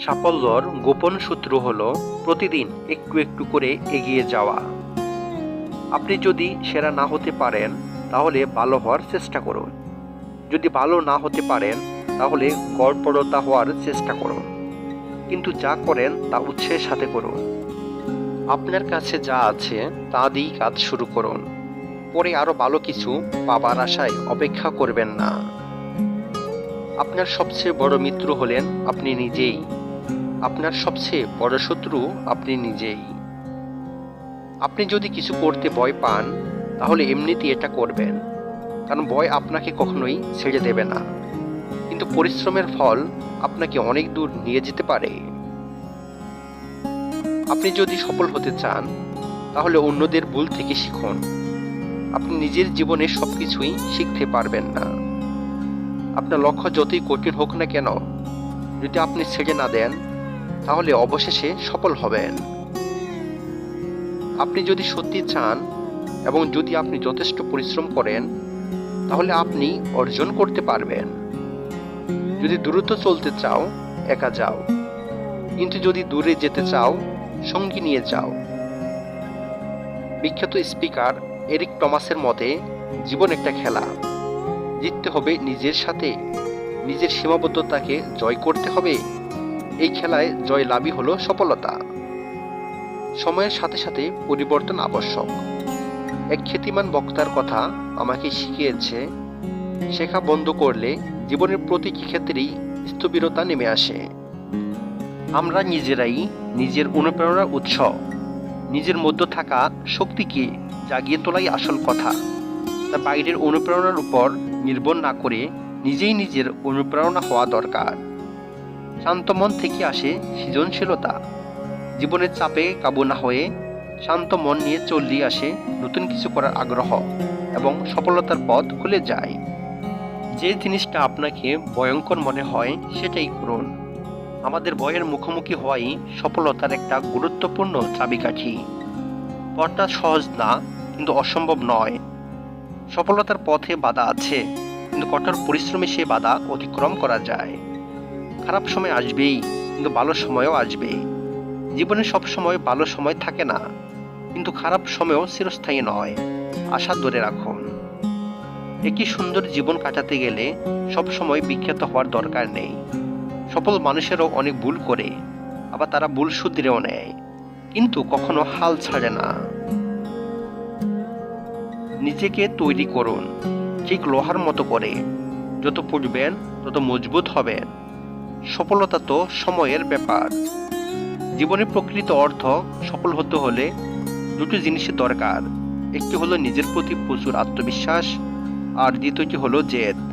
সাফল্যর গোপন সূত্র হল প্রতিদিন একটু একটু করে এগিয়ে যাওয়া। আপনি যদি সেরা না হতে পারেন, তাহলে ভালো হওয়ার চেষ্টা করুন। যদি ভালো না হতে পারেন, তাহলে গড়পড়তা হওয়ার চেষ্টা করুন। কিন্তু যা করেন, তা উৎসাহের সাথে করুন। আপনার কাছে যা আছে, তা দিয়েই কাজ শুরু করুন। পরে আরও ভালো কিছু পাবার আশায় অপেক্ষা করবেন না। আপনার সবচেয়ে বড় মিত্র হলেন আপনি নিজেই। আপনার সবচেয়ে বড় শত্রু আপনি নিজেই। আপনি যদি কিছু করতে ভয় পান, তাহলে এমনিতেই এটা করবেন। কারণ ভয় আপনাকে কখনোই ছেড়ে দেবে না। কিন্তু পরিশ্রমের ফল আপনাকে অনেক দূর নিয়ে যেতে পারে। আপনি যদি সফল হতে চান, তাহলে অন্যদের ভুল থেকে শিখুন। আপনি নিজের জীবনে সবকিছুই শিখতে পারবেন না। আপনার লক্ষ্য যতই কঠিন হোক না কেন, যদি আপনি ছেড়ে না দেন তাহলে অবশেষে সফল হবেন। আপনি যদি সত্যি চান এবং যদি আপনি যথেষ্ট পরিশ্রম করেন, তাহলে আপনি অর্জন করতে পারবেন। যদি দ্রুত চলতে চাও, একা যাও। কিন্তু যদি দূরে যেতে চাও, সঙ্গী নিয়ে যাও। বিখ্যাত স্পিকার এরিক টমাসের মতে, জীবন একটা খেলা। জিততে হবে নিজের সাথে। নিজের সীমাবদ্ধতাকে জয় করতে হবে। এই খেলায় জয় লাভই হলো সফলতা। সময়ের সাথে সাথে পরিবর্তন আবশ্যক। এক খ্যাতিমান বক্তার কথা আমাকে শিখিয়েছে, শেখা বন্ধ করলে জীবনের প্রতিটি ক্ষেত্রেই স্থবিরতা নেমে আসে। আমরা নিজেরাই নিজের অনুপ্রেরণার উৎস, নিজের মধ্যে থাকা শক্তিকে জাগিয়ে তোলাই আসল কথা। তা বাইরের অনুপ্রেরণার উপর নির্ভর না করে নিজেই নিজের অনুপ্রেরণা হওয়া দরকার। শান্ত মন থেকে আসে সৃজনশীলতা। জীবনের চাপে কাবু না হয়ে শান্ত মন নিয়ে চললে আসে নতুন কিছু করার আগ্রহ এবং সফলতার পথ খুলে যায়। যে জিনিসটা আপনাকে ভয়ঙ্কর মনে হয়, সেটাই করুন। আমাদের ভয়ের মুখোমুখি হওয়াই সফলতার একটা গুরুত্বপূর্ণ চাবিকাঠি। পথটা সহজ না, কিন্তু অসম্ভব নয়। সফলতার পথে বাধা আছে, কিন্তু কঠোর পরিশ্রমে সে বাধা অতিক্রম করা যায়। খারাপ সময় আসবেই, কিন্তু ভালো সময়ও আসবে। জীবনে সব সময় ভালো সময় থাকে না, কিন্তু খারাপ সময়ও চিরস্থায়ী নয়। আশা ধরে রাখুন। একই সুন্দর জীবন কাটাতে গেলে সব সময় বিখ্যাত হওয়ার দরকার নেই। সফল মানুষেরও অনেক ভুল করে, আবার তারা ভুল শুধরেও নেয়, কিন্তু কখনো হাল ছাড়ে না। নিজেকে তৈরি করুন, ঠিক লোহার মতো করে। যত পড়বেন তত মজবুত হবেন। সফলতা তো সময়ের ব্যাপার। জীবনের প্রকৃত অর্থ সফল হতে হলে দুটি জিনিসের দরকার। একটি হলো নিজের প্রতি প্রচুর আত্মবিশ্বাস, আর দ্বিতীয়টি হলো জেদ।